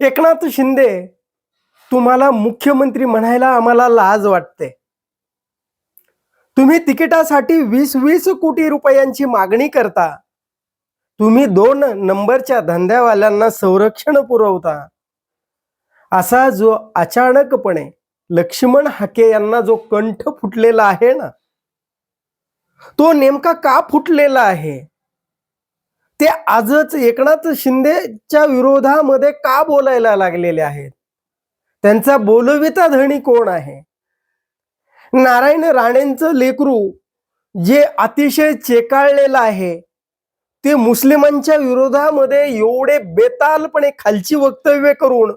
एकनाथ शिंदे तुम्हाला मुख्यमंत्री म्हणायला आम्हाला लाज वाटते. तुम्ही तिकिटासाठी वीस वीस कोटी रुपयांची मागणी करता. तुम्ही दोन नंबरच्या धंद्यावाल्यांना संरक्षण पुरवता. असा जो अचानकपणे लक्ष्मण हाके यांना जो कंठ फुटलेला आहे ना तो नेमका का फुटलेला आहे? ते आजच एकनाथ शिंदेच्या विरोधामध्ये का बोलायला लागलेले आहेत? त्यांचा बोलविता धणी कोण आहे? नारायण राणेंचं लेकरू जे अतिशय चेकाळलेलं आहे ते मुस्लिमांच्या विरोधामध्ये एवढे बेतालपणे खालची वक्तव्य करून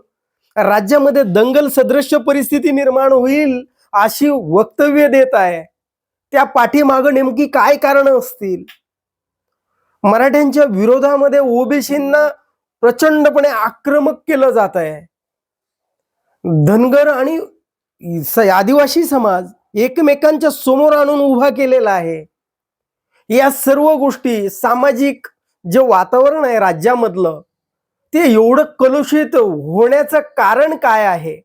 राज्यामध्ये दंगल सदृश्य परिस्थिती निर्माण होईल अशी वक्तव्य देत आहे. त्या पाठीमागं नेमकी काय कारण असतील? मराठ्यांच्या विरोधामध्ये ओबीसींना प्रचंडपणे आक्रमक केलं जात आहे. धनगर आणि आदिवासी समाज एकमेकांच्या समोर आणून उभा केलेला आहे. या सर्व गोष्टी सामाजिक जे वातावरण आहे राज्यामधलं ते एवढं कलुषित होण्याचं कारण काय आहे?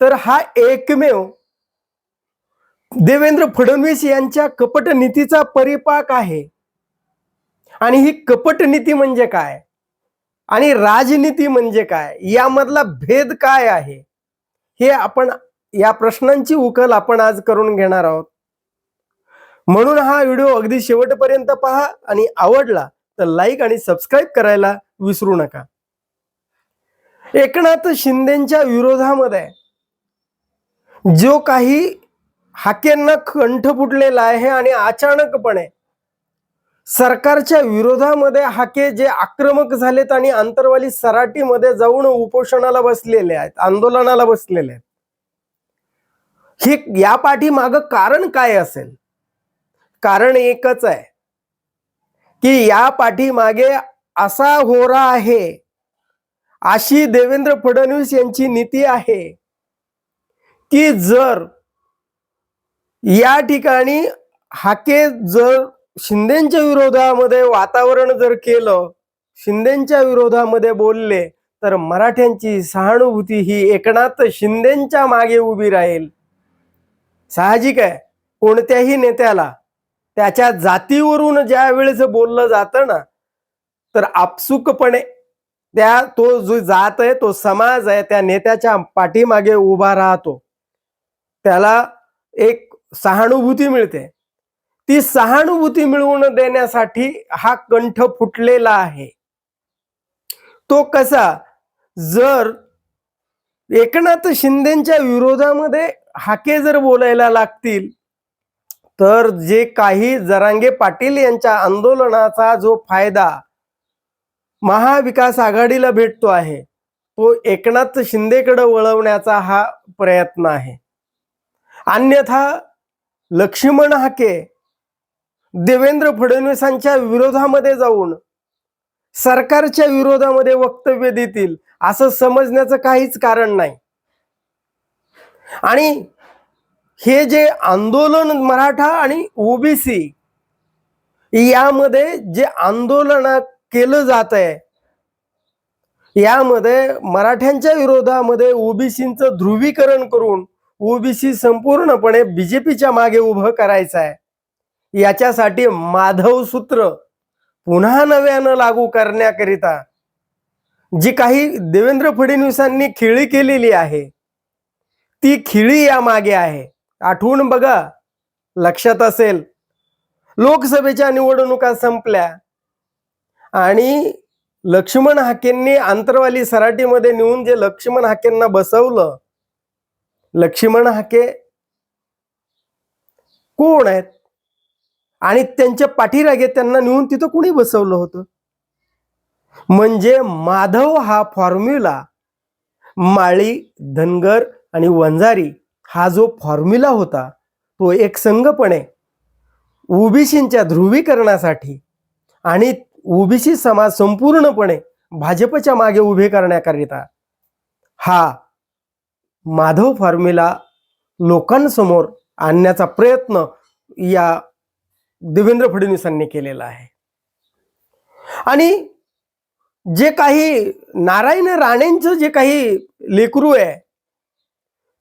तर हा एकमेव देवेंद्र फडणवीस यांच्या कपट नीतीचा परिपाक आहे. आणि ही कपट नीती म्हणजे काय? आणि राजनीती म्हणजे काय? यामधला भेद काय आहे? हे आपण या प्रश्नांची उकल आपण आज करून घेणार आहोत. म्हणून हा व्हिडिओ अगदी शेवटपर्यंत पहा आणि आवडला तर लाईक आणि सबस्क्राईब करायला विसरू नका. एकनाथ शिंदेच्या विरोधामध्ये जो काही हाकेंना कंठ फुटलेला आहे आणि अचानकपणे सरकारच्या विरोधामध्ये हाके जे आक्रमक झालेत आणि आंतरवाली सराटीमध्ये जाऊन उपोषणाला बसलेले आहेत आंदोलनाला बसलेले आहेत. हे या पाठीमाग कारण काय असेल? कारण एकच आहे की या पाठीमागे असा होरा आहे अशी देवेंद्र फडणवीस यांची नीती आहे की जर या ठिकाणी हाके जर शिंदेच्या विरोधामध्ये वातावरण जर केलं शिंदेच्या विरोधामध्ये बोलले तर मराठ्यांची सहानुभूती ही एकनाथ शिंदेच्या मागे उभी राहील. साहजिक आहे. कोणत्याही नेत्याला त्याच्या जातीवरून ज्या वेळेस बोललं जातं ना तर आपसुकपणे त्या तो जो जात आहे तो समाज आहे त्या नेत्याच्या पाठीमागे उभा राहतो. त्याला एक सहानुभूती मिळते. ती सहानुभूती मिळवून देण्यासाठी हा कंठ फुटलेला आहे. तो कसा? जर एकनाथ शिंदेच्या विरोधामध्ये हाके जर बोलायला लागतील तर जे काही जरांगे पाटील यांच्या आंदोलनाचा जो फायदा महाविकास आघाडीला भेटतो आहे तो एकनाथ शिंदेकडे वळवण्याचा हा प्रयत्न आहे. अन्यथा लक्ष्मण हाके देवेंद्र फडणवीसांच्या विरोधामध्ये जाऊन सरकारच्या विरोधामध्ये वक्तव्य देतील असं समजण्याचं काहीच कारण नाही. आणि हे जे आंदोलन मराठा आणि ओबीसी यामध्ये जे आंदोलन केलं जात आहे यामध्ये मराठ्यांच्या विरोधामध्ये ओबीसीचं ध्रुवीकरण करून ओबीसी संपूर्णपणे बीजेपीच्या मागे उभं करायचं आहे. याच्यासाठी माधव सूत्र पुन्हा नव्यानं लागू करण्याकरिता जी काही देवेंद्र फडणवीसांनी खिळी केलेली आहे ती खिळी या मागे आहे. आठवून बघा लक्षात असेल लोकसभेच्या निवडणुका संपल्या आणि लक्ष्मण हाकेंनी आंतरवाली सराटीमध्ये नेऊन जे लक्ष्मण हाकेंना बसवलं लक्ष्मण हाके कोण आहेत? आणि त्यांच्या पाठीरागे त्यांना नेऊन तिथं कुणी बसवलं होतं? म्हणजे माधव हा फॉर्म्युला माळी धनगर आणि वंजारी हा जो फॉर्म्युला होता तो एक संघपणे ओबीसींच्या ध्रुवीकरणासाठी आणि ओबीसी समाज संपूर्णपणे भाजपच्या मागे उभे करण्याकरिता हा माधव फॉर्म्युला लोकांसमोर आणण्याचा प्रयत्न या देवेंद्र फडणवीसांनी केलेला आहे. आणि जे काही नारायण राणेंचं जे काही लेकरू आहे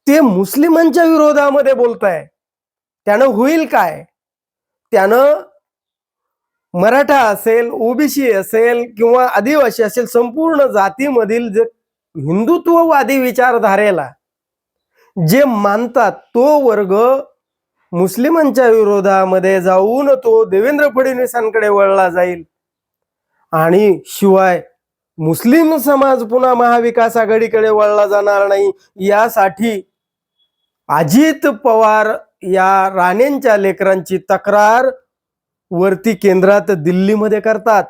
ते मुस्लिमांच्या विरोधामध्ये बोलत आहे त्यानं होईल काय? त्यानं मराठा असेल ओबीसी असेल किंवा आदिवासी असेल संपूर्ण जातीमधील जे हिंदुत्ववादी विचारधारेला जे मानतात तो वर्ग मुस्लिमांच्या विरोधामध्ये जाऊन तो देवेंद्र फडणवीसांकडे वळला जाईल. आणि शिवाय मुस्लिम समाज पुन्हा महाविकास आघाडीकडे वळला जाणार नाही यासाठी अजित पवार या राणेंच्या लेकरांची तक्रार वरती केंद्रात दिल्लीमध्ये करतात.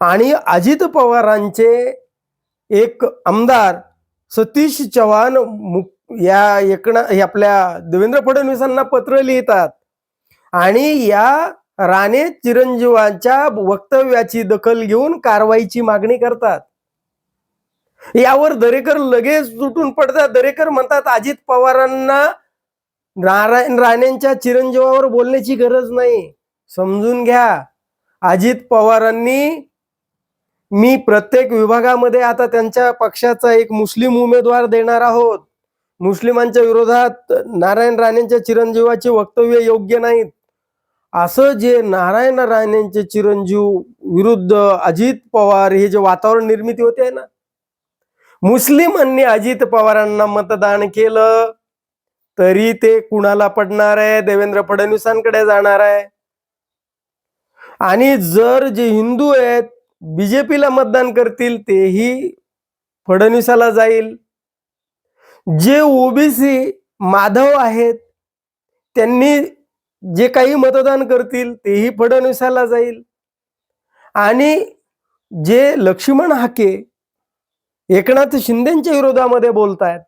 आणि अजित पवारांचे एक आमदार सतीश चव्हाण मु- या एकना आपल्या देवेंद्र फडणवीसांना पत्र लिहितात. आणि या राणे चिरंजीवांच्या वक्तव्याची दखल घेऊन कारवाईची मागणी करतात. यावर दरेकर लगेच तुटून पडतात. दरेकर म्हणतात अजित पवारांना नारायण राणेंच्या चिरंजीवावर बोलण्याची गरज नाही. समजून घ्या. अजित पवारांनी मी प्रत्येक विभागामध्ये आता त्यांच्या पक्षाचा एक मुस्लिम उमेदवार देणार आहोत. मुस्लिमांच्या विरोधात नारायण राणेंच्या चिरंजीवाची वक्तव्य योग्य नाहीत. असं जे नारायण राणेंचे चिरंजीव विरुद्ध अजित पवार हे जे वातावरण निर्मिती होते ना मुस्लिमांनी अजित पवारांना मतदान केलं तरी ते कुणाला पडणार आहे? देवेंद्र फडणवीसांकडे जाणार आहे. आणि जर जे हिंदू आहेत बीजेपीला मतदान करतील तेही फडणवीसाला जाईल. जे ओबीसी माधव आहेत त्यांनी जे काही मतदान करतील तेही फडणवीसाला जाईल. आणि जे लक्ष्मण हाके एकनाथ शिंदेच्या विरोधामध्ये बोलतायत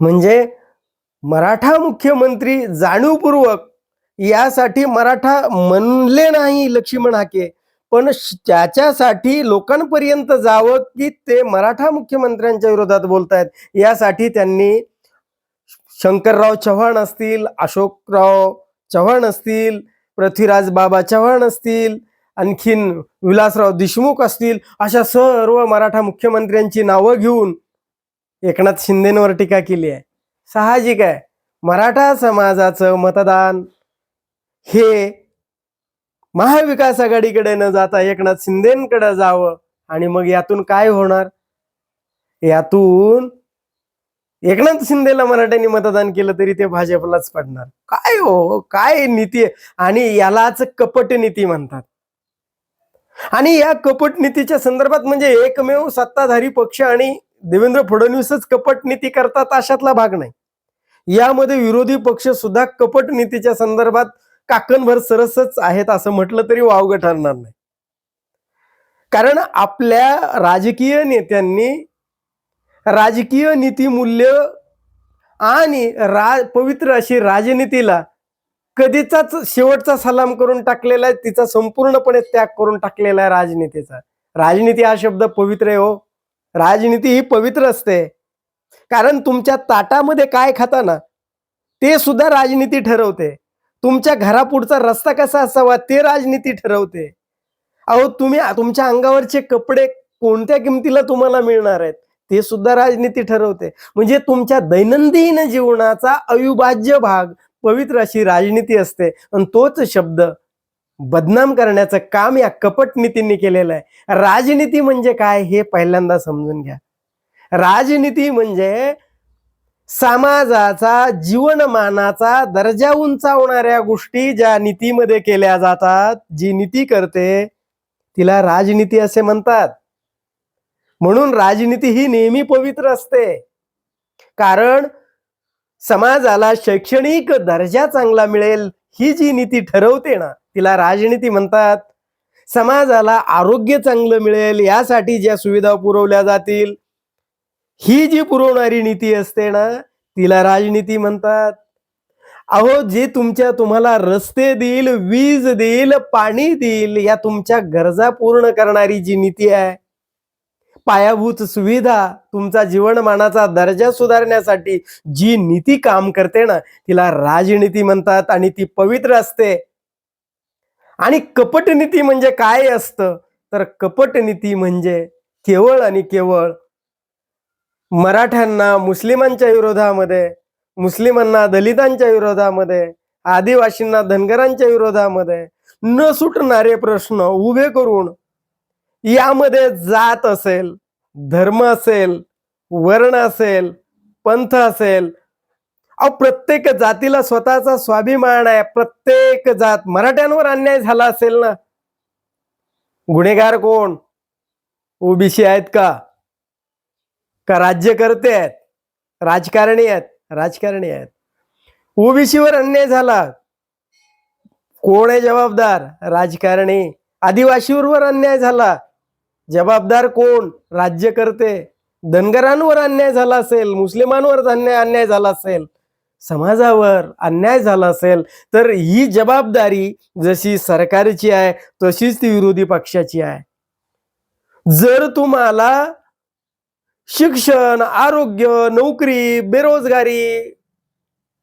म्हणजे मराठा मुख्यमंत्री जाणीवपूर्वक यासाठी मराठा म्हणले नाही लक्ष्मण हाके. पण श- त्याच्यासाठी लोकांपर्यंत जावं की ते मराठा मुख्यमंत्र्यांच्या विरोधात बोलतायत. यासाठी त्यांनी शंकरराव चव्हाण असतील अशोकराव चव्हाण असतील पृथ्वीराज बाबा चव्हाण असतील आणखीन विलासराव देशमुख असतील अशा सर्व मराठा मुख्यमंत्र्यांची नावं घेऊन एकनाथ शिंदेंवर टीका केली आहे. साहजिक आहे. मराठा समाजाचं मतदान हे महाविकास आघाडीकडे न जाता एकनाथ शिंदेकडे जावं. आणि मग यातून काय होणार? यातून एकनाथ शिंदेला मराठ्यांनी मतदान केलं तरी ते भाजपलाच पडणार. काय हो? काय नीती आहे? आणि यालाच कपट नीती म्हणतात. आणि या कपट नीतीच्या संदर्भात म्हणजे एकमेव सत्ताधारी पक्ष आणि देवेंद्र फडणवीसच कपट नीती करतात अशातला भाग नाही. यामध्ये विरोधी पक्ष सुद्धा कपट नीतीच्या संदर्भात काकणभर सरसच आहेत असं म्हटलं तरी वावगं ठरणार नाही. कारण आपल्या राजकीय नेत्यांनी राजकीय नीतीमूल्य आणि रा पवित्र अशी राजनीतीला कधीचाच शेवटचा सलाम करून टाकलेला आहे तिचा संपूर्णपणे त्याग करून टाकलेला आहे राजनीतीचा. राजनीती हा शब्द पवित्र आहे हो. राजनीती ही पवित्र असते. कारण तुमच्या ताटामध्ये काय खाताना ते सुद्धा राजनीती ठरवते. तुमच्या घरापुढचा रस्ता कसा असावा ते राजनीती ठरवते. अहो तुम्ही तुमच्या अंगावरचे कपडे कोणत्या किमतीला तुम्हाला मिळणार आहेत ते सुद्धा राजनीती ठरवते. म्हणजे तुमच्या दैनंदिन जीवनाचा अविभाज्य भाग पवित्र अशी राजनीती असते. आणि तोच शब्द बदनाम करण्याचं काम या कपट नीतींनी केलेलं आहे. राजनीती म्हणजे काय हे पहिल्यांदा समजून घ्या. राजनीती म्हणजे समाजाचा जीवनमानाचा दर्जा उंचावणाऱ्या गोष्टी ज्या नीतीमध्ये केल्या जातात जी नीती करते तिला राजनीती असे म्हणतात. म्हणून राजनीती ही नेहमी पवित्र असते. कारण समाजाला शैक्षणिक दर्जा चांगला मिळेल ही जी नीती ठरवते ना तिला राजनीती म्हणतात. समाजाला आरोग्य चांगलं मिळेल यासाठी ज्या सुविधा पुरवल्या जातील ही जी पुरवणारी नीती असते ना तिला राजनीती म्हणतात. अहो जे तुमच्या तुम्हाला रस्ते देईल वीज देईल पाणी देईल या तुमच्या गरजा पूर्ण करणारी जी नीती आहे पायाभूत सुविधा तुमचा जीवनमानाचा दर्जा सुधारण्यासाठी जी नीती काम करते ना तिला राजनीती म्हणतात आणि ती पवित्र असते. आणि कपट नीती म्हणजे काय असतं? तर कपट नीती म्हणजे केवळ आणि केवळ मराठ्यांना मुस्लिमांच्या विरोधामध्ये मुस्लिमांना दलितांच्या विरोधामध्ये आदिवासींना धनगरांच्या विरोधामध्ये न सुटणारे प्रश्न उभे करून यामध्ये जात असेल धर्म असेल वर्ण असेल पंथ असेल अहो प्रत्येक जातीला स्वतःचा स्वाभिमान आहे. प्रत्येक जात मराठ्यांवर अन्याय झाला असेल ना? गुन्हेगार कोण? ओबीसी आहेत का? का राज्यकर्ते आहेत राजकारणी आहेत राजकारणी आहेत. ओबीसीवर अन्याय झाला. कोण आहे जबाबदार? राजकारणी. आदिवासीवर अन्याय झाला. जबाबदार कोण? राज्यकर्ते. धनगरांवर अन्याय झाला असेल मुस्लिमांवर अन्याय अन्याय झाला असेल समाजावर अन्याय झाला असेल तर ही जबाबदारी जशी सरकारची आहे तशीच ती विरोधी पक्षाची आहे. जर तुम्हाला शिक्षण आरोग्य नोकरी बेरोजगारी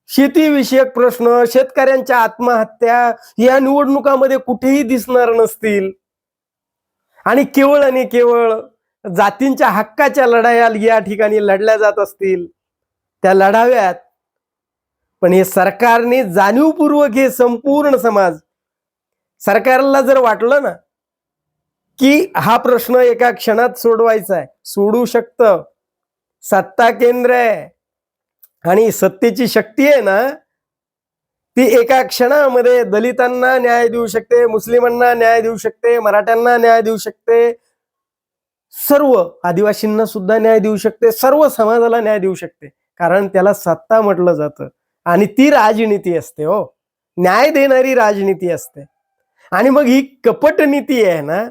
शेतीविषयक प्रश्न शेतकऱ्यांच्या आत्महत्या या निवडणुकामध्ये कुठेही दिसणार नसतील. आणि केवळ आणि केवळ जातींच्या हक्काच्या लढाया या ठिकाणी लढल्या जात असतील. त्या लढाव्यात पण हे सरकारने जाणीवपूर्वक हे संपूर्ण समाज सरकारला जर वाटलं ना की हा प्रश्न एका क्षणात सोडवायचा आहे. सोडू शकतं. सत्ता केंद्र आहे. आणि सत्तेची शक्ती आहे ना ती एका क्षणामध्ये दलितांना न्याय देऊ शकते मुस्लिमांना न्याय देऊ शकते मराठ्यांना न्याय देऊ शकते. सर्व आदिवासींना सुद्धा न्याय देऊ शकते सर्व समाजाला न्याय देऊ शकते. कारण त्याला सत्ता म्हटलं जातं. आणि ती राजनीती असते हो. न्याय देणारी राजनीती असते. आणि मग ही कपट नीती आहे ना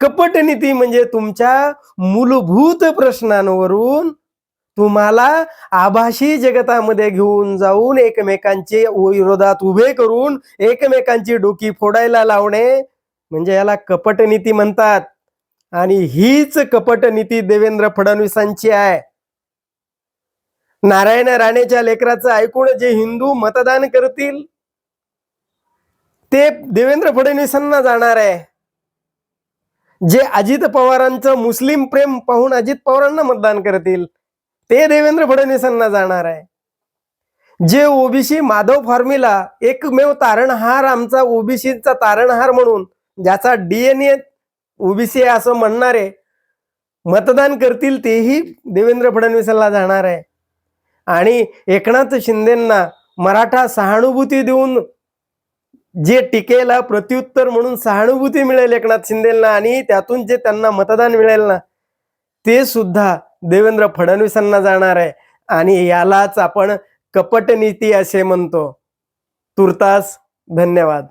कपट नीती म्हणजे तुमच्या मूलभूत प्रश्नांवरून तुम्हाला आभासी जगतामध्ये घेऊन जाऊन एकमेकांचे विरोधात उभे करून एकमेकांची डोकी फोडायला लावणे म्हणजे याला कपट नीती म्हणतात. आणि हीच कपट नीती देवेंद्र फडणवीसांची आहे. नारायण राणेच्या लेकराचं ऐकून जे हिंदू मतदान करतील ते देवेंद्र फडणवीसांना जाणार आहे. जे अजित पवारांचं मुस्लिम प्रेम पाहून अजित पवारांना मतदान करतील ते देवेंद्र फडणवीसांना जाणार आहे. जे ओबीसी माधव फॉर्म्युला एकमेव तारणहार आमचा ओबीसीचा तारणहार म्हणून ज्याचा डीएनए ओबीसी आहे असं म्हणणारे मतदान करतील तेही देवेंद्र फडणवीसांना जाणार आहे. आणि एकनाथ शिंदेंना मराठा सहानुभूती देऊन जे टीकेला प्रत्युत्तर म्हणून सहानुभूती मिळेल एकनाथ शिंदेना आणि त्यातून जे त्यांना मतदान मिळेल ना ते सुद्धा देवेंद्र फडणवीसांना जाणार आहे. आणि यालाच आपण कपटनीती असे म्हणतो. तुर्तास धन्यवाद.